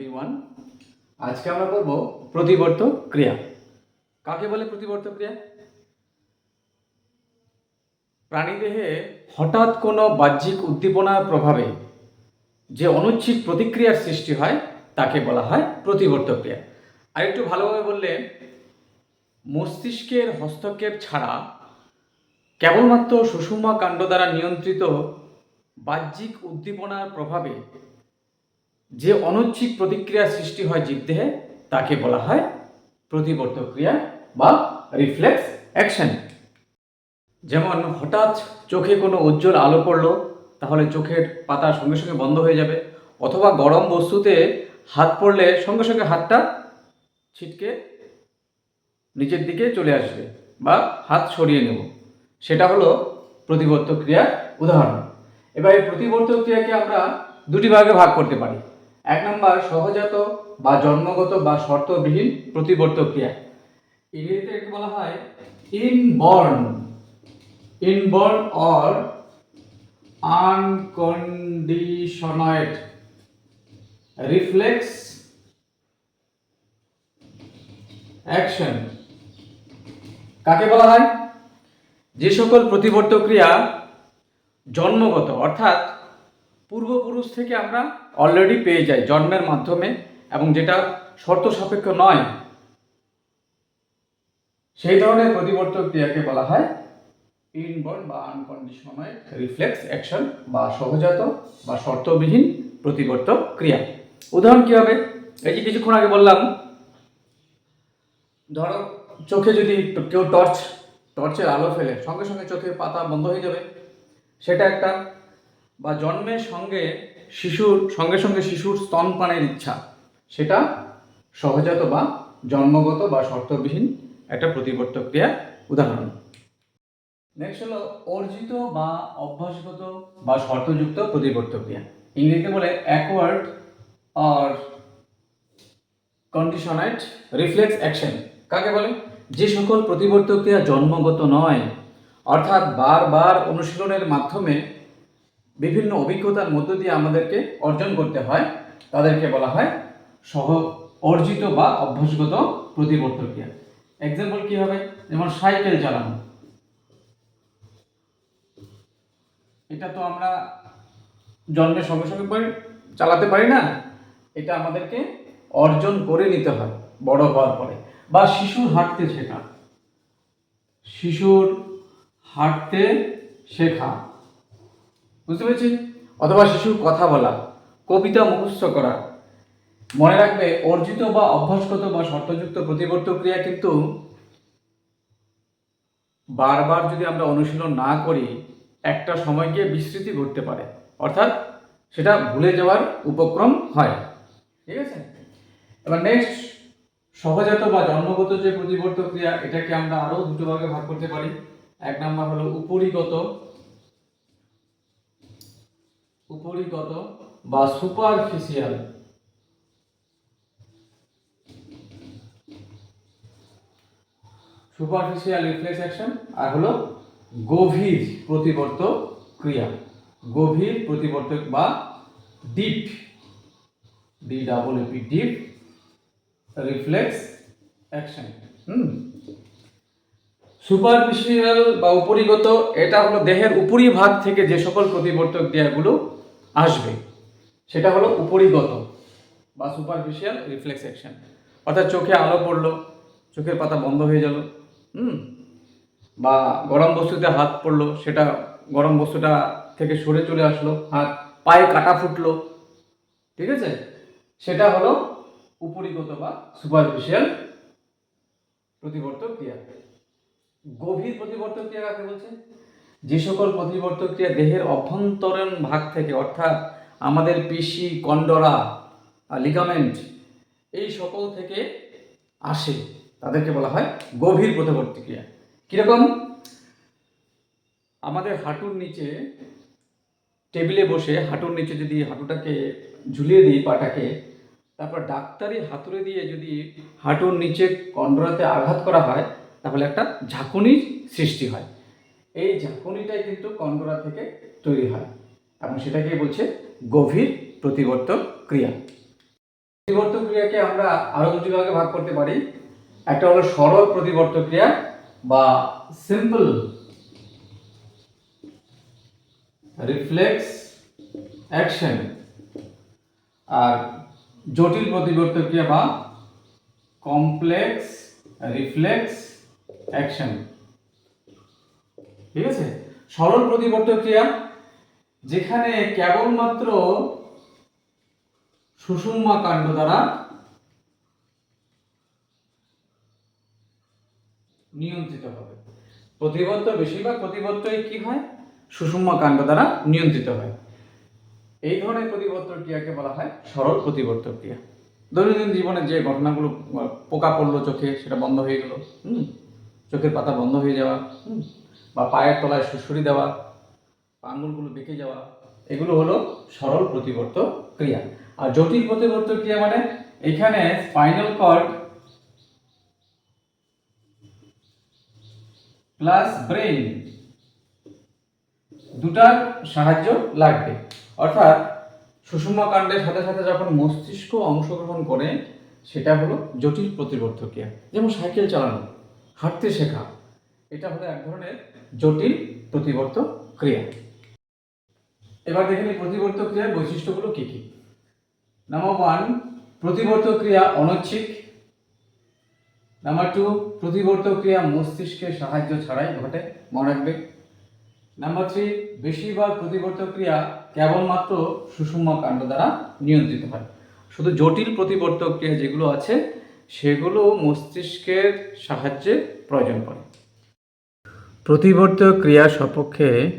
Every one আজকে আমরা করব প্রতিবর্ত ক্রিয়া। কাকে বলে প্রতিবর্ত ক্রিয়া? প্রাণীদেহে হঠাৎ কোনো বাহ্যিক উদ্দীপনার প্রভাবে যে অনুচ্ছিক প্রতিক্রিয়ার সৃষ্টি হয়, তাকে বলা হয় প্রতিবর্ত ক্রিয়া। আর একটু ভালোভাবে বললে, মস্তিষ্কের হস্তক্ষেপ ছাড়া কেবলমাত্র সুষুম্না কাণ্ড দ্বারা নিয়ন্ত্রিত বাহ্যিক উদ্দীপনার প্রভাবে যে অনৈচ্ছিক প্রতিক্রিয়ার সৃষ্টি হয় জীবদেহে তাকে বলা হয় প্রতিবর্ত ক্রিয়া বা রিফ্লেক্স অ্যাকশন যেমন হঠাৎ চোখে কোনো উজ্জ্বল আলো পড়ল, তাহলে চোখের পাতা সঙ্গে সঙ্গে বন্ধ হয়ে যাবে। অথবা গরম বস্তুতে হাত পড়লে সঙ্গে সঙ্গে হাতটা ছিটকে নিচের দিকে চলে আসবে বা হাত সরিয়ে নেব। সেটা হলো প্রতিবর্ত ক্রিয়ার উদাহরণ। এবার এই প্রতিবর্ত ক্রিয়াকে আমরা দুটি ভাগে ভাগ করতে পারি। এক নম্বর, সহজাত বা জন্মগত বা শর্তবিহীন প্রতিবর্ত ক্রিয়া। ইংরেজিতে একে বলা হয় inborn inborn or unconditioned reflex action কাকে বলা হয়? যে সকল প্রতিবর্ত ক্রিয়া জন্মগত, অর্থাৎ পূর্বপুরুষ থেকে আমরা অলরেডি পেয়ে যাই জন্মের মাধ্যমে এবং যেটা শর্ত সাপেক্ষ নয়। সেই ধরনের প্রতিবর্তক ক্রিয়াকে বলা হয় ইনবর্ন বা আনকন্ডিশনাল রিফ্লেক্স অ্যাকশন বা সহজাত বা শর্তবিহীন প্রতিবর্তক ক্রিয়া। উদাহরণ কী হবে? এই যে কিছুক্ষণ আগে বললাম, ধরো চোখে যদি কেউ টর্চ, টর্চের আলো ফেলে, সঙ্গে সঙ্গে চোখের পাতা বন্ধ হয়ে যাবে। সেটা একটা বা জন্মের সঙ্গে শিশুর, সঙ্গে সঙ্গে শিশুর স্তনপানের ইচ্ছা, সেটা সহজাত বা জন্মগত বা শর্তবিহীন একটা প্রতিবর্ত ক্রিয়ার উদাহরণ। নেক্সট হলো অর্জিত বা অভ্যাসগত বা শর্তযুক্ত প্রতিবর্ত ক্রিয়া। ইংরেজিতে বলে অ্যাকওয়ার্ড আর কন্ডিশনাইড রিফ্লেক্স অ্যাকশন কাকে বলে? যে সকল প্রতিবর্ত ক্রিয়া জন্মগত নয়, অর্থাৎ বারবার অনুশীলনের মাধ্যমে বিভিন্ন অভিজ্ঞতার মধ্য দিয়ে আমাদেরকে অর্জন করতে হয়। তাদেরকে বলা হয় সহ অর্জিত বা অভ্যাসগত প্রতিবর্ত ক্রিয়া এক্সাম্পল কি হবে? যেমন সাইকেল চালানো। এটা তো আমরা জন্মের সঙ্গে সঙ্গে চালাতে পারি না। এটা আমাদেরকে অর্জন করে নিতে হয় বড় হওয়ার পরে। বা শিশুর হাঁটতে শেখা। শিশুর হাঁটতে শেখা। বুঝতে পেরেছি? অথবা শিশুর কথা বলা, কবিতা মুখস্থ করা। মনে রাখবে, অর্জিত বা অভ্যাসগত বা শর্তযুক্ত প্রতিবর্ত ক্রিয়া কিন্তু বারবার যদি আমরা অনুশীলন না করি, একটা সময় গিয়ে বিস্মৃতি ঘটতে পারে। অর্থাৎ সেটা ভুলে যাওয়ার উপক্রম হয়। ঠিক আছে? এবার নেক্সট সহজাত বা জন্মগত যে প্রতিবর্ত ক্রিয়া, এটাকে আমরা আরও দুটো ভাগে ভাগ করতে পারি। এক নাম্বার হলো উপরিগত উপরিগত বা সুপারফিশিয়াল সুপারফিশিয়াল রিফ্লেক্স অ্যাকশন আর হলো গভীর প্রতিবর্ত ক্রিয়া। গভীর প্রতিবর্তক বা deep D double E P deep reflex action হুম। সুপারফিশিয়াল বা উপরিগত, এটা হলো দেহের উপরিভাগ থেকে যে সকল প্রতিবর্তক ক্রিয়াগুলো আসবে। সেটা হলো উপরিগত বা সুপারফিশিয়াল রিফ্লেক্স অ্যাকশন অর্থাৎ চোখে আলো পড়ল, চোখের পাতা বন্ধ হয়ে গেল, হুম? বা গরম বস্তুতে হাত পড়ল, সেটা গরম বস্তুটা থেকে সরে চলে আসলো, হাত পায়ে কাটা ফুটলো, ঠিক আছে? সেটা হলো উপরিগত বা সুপারফিশিয়াল প্রতিবর্তক ক্রিয়া। গভীর প্রতিবর্তক ক্রিয়া কাকে বলছে? যে সকল প্রতিবর্তক ক্রিয়া দেহের অভ্যন্তরীণ ভাগ থেকে, অর্থাৎ আমাদের পেশি কন্ডরা লিগামেন্ট এই সকল থেকে আসে, তাদেরকে বলা হয় গভীর প্রতিবর্তী ক্রিয়া। কীরকম? আমাদের হাঁটুর নিচে, টেবিলে বসে হাঁটুর নিচে যদি হাঁটুটাকে ঝুলিয়ে দিই, পাটাকে, তারপর ডাক্তারি হাতুড়ে দিয়ে যদি হাঁটুর নিচে কন্ডরাতে আঘাত করা হয়, তাহলে একটা ঝাঁকুনির সৃষ্টি হয়। এই ঝাঁকুনিটাই কিন্তু কন্ডরা থেকে তৈরি হয়। এবং সেটাকেই বলছে গভীর প্রতিবর্তক ক্রিয়া। প্রতিবর্তক ক্রিয়াকে আমরা আরও দুটি ভাগে ভাগ করতে পারি। একটা হলো সরল প্রতিবর্তক ক্রিয়া বা সিম্পল রিফ্লেক্স অ্যাকশন আর জটিল প্রতিবর্তক ক্রিয়া বা কমপ্লেক্স রিফ্লেক্স অ্যাকশন ঠিক আছে? সরল প্রতিবর্তক ক্রিয়া, যেখানে কেবলমাত্র সুষুম্মা কাণ্ড দ্বারা নিয়ন্ত্রিত হবে। প্রতিবদ্ধ বেশিরভাগ প্রতিবদ্ধই কি হয়? সুষুম্মা কাণ্ড দ্বারা নিয়ন্ত্রিত হয়। এই ধরনের প্রতিবর্তন ক্রিয়াকে বলা হয় সরল প্রতিবর্তন ক্রিয়া। দৈনন্দিন জীবনে যে ঘটনাগুলো পোকা পড়ল চোখে, সেটা বন্ধ হয়ে গেল, হুম? চোখের পাতা বন্ধ হয়ে যাওয়া, হুম? বা পায়ের তলায় সুসুরি দেওয়া আঙুলগুলো বেঁকে যাওয়া, এগুলো হলো সরল প্রতিবর্ত ক্রিয়া। আর জটিল প্রতিবর্ত ক্রিয়া মানে এখানে স্পাইনাল কর্ড প্লাস ব্রেন দুটার সাহায্য লাগবে। অর্থাৎ সুষুম্না কাণ্ডের সাথে সাথে যখন মস্তিষ্ক অংশগ্রহণ করে, সেটা হলো জটিল প্রতিবর্ত ক্রিয়া। যেমন সাইকেল চালানো, হাঁটতে শেখা এটা হলো এক ধরনের জটিল প্রতিবর্ত ক্রিয়া। এবার দেখে নিই প্রতিবর্ত ক্রিয়ার বৈশিষ্ট্যগুলো কি কি। নাম্বার ওয়ান প্রতিবর্ত ক্রিয়া অনৈচ্ছিক। নাম্বার টু প্রতিবর্ত ক্রিয়া মস্তিষ্কের সাহায্য ছাড়াই ঘটে, মনে রাখবে। নাম্বার থ্রি বেশিরভাগ প্রতিবর্ত ক্রিয়া কেবলমাত্র সুষুম্না কাণ্ড দ্বারা নিয়ন্ত্রিত হয়। শুধু জটিল প্রতিবর্ত ক্রিয়া যেগুলো আছে, সেগুলো মস্তিষ্কের সাহায্যে প্রয়োজন পড়ে। প্রতিবর্ত ক্রিয়া সপক্ষে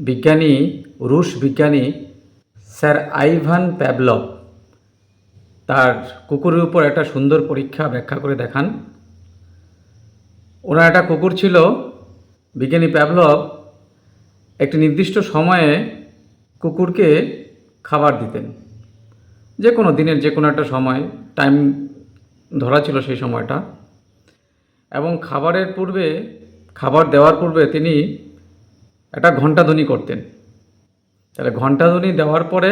বিজ্ঞানী, রুশ বিজ্ঞানী স্যার আইভান প্যাভলভ তার কুকুরের উপর একটা সুন্দর পরীক্ষা ব্যাখ্যা করে দেখান। ওনার একটা কুকুর ছিল, বিজ্ঞানী প্যাভলভ, একটি নির্দিষ্ট সময়ে কুকুরকে খাবার দিতেন। যে কোনো দিনের যে কোনো একটা সময়, টাইম ধরা ছিল সেই সময়টা। এবং খাবারের পূর্বে খাবার দেওয়ার পূর্বে তিনি একটা ঘণ্টাধ্বনি করতেন। তাহলে ঘণ্টাধ্বনি দেওয়ার পরে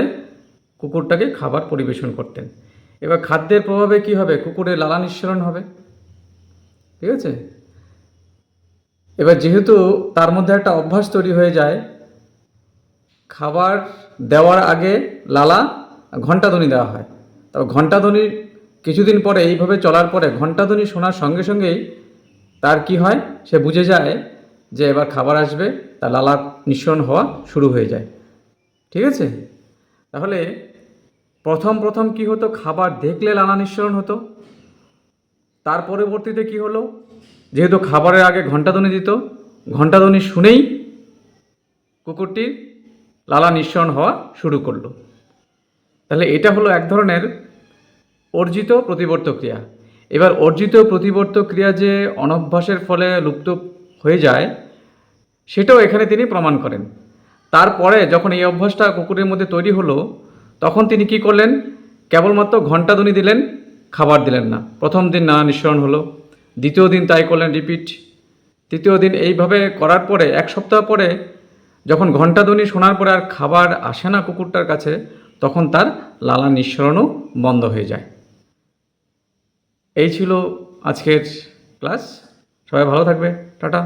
কুকুরটাকে খাবার পরিবেশন করতেন। এবার খাদ্যের প্রভাবে কি হবে? কুকুরের লালা নিঃসরণ হবে। ঠিক আছে? এবার যেহেতু তার মধ্যে একটা অভ্যাস তৈরি হয়ে যায়, খাবার দেওয়ার আগে লালা ঘণ্টাধ্বনি দেওয়া হয়। তবে ঘণ্টাধ্বনির কিছুদিন পরে এইভাবে চলার পরে ঘণ্টাধ্বনি শোনার সঙ্গে সঙ্গেই তার কি হয়? সে বুঝে যায় যে এবার খাবার আসবে, তার লালা নিঃসরণ হওয়া শুরু হয়ে যায়। ঠিক আছে? তাহলে প্রথম প্রথম কি হতো? খাবার দেখলে লালা নিঃসরণ হতো। তার পরবর্তীতে কি হলো? যেহেতু খাবারের আগে ঘণ্টাধ্বনি দিত ঘণ্টাধ্বনি শুনেই কুকুরটির লালা নিঃসরণ হওয়া শুরু করল। তাহলে এটা হলো এক ধরনের অর্জিত প্রতিবর্ত ক্রিয়া এবার অর্জিত প্রতিবর্ত ক্রিয়া যে অনভ্যাসের ফলে লুপ্ত হয়ে যায়, সেটাও এখানে তিনি প্রমাণ করেন। তারপরে যখন এই অভ্যাসটা কুকুরের মধ্যে তৈরি হলো, তখন তিনি কি করলেন? কেবলমাত্র ঘণ্টাধ্বনি দিলেন, খাবার দিলেন না। প্রথম দিন না নিঃসরণ হলো, দ্বিতীয় দিন তাই করলেন রিপিট। তৃতীয় দিন এইভাবে করার পরে, এক সপ্তাহ পরে যখন ঘণ্টাধ্বনি শোনার পরে আর খাবার আসে না কুকুরটার কাছে, তখন তার লালা নিঃসরণও বন্ধ হয়ে যায়। এই ছিল আজকের ক্লাস। সবাই ভালো থাকবে। টাটা।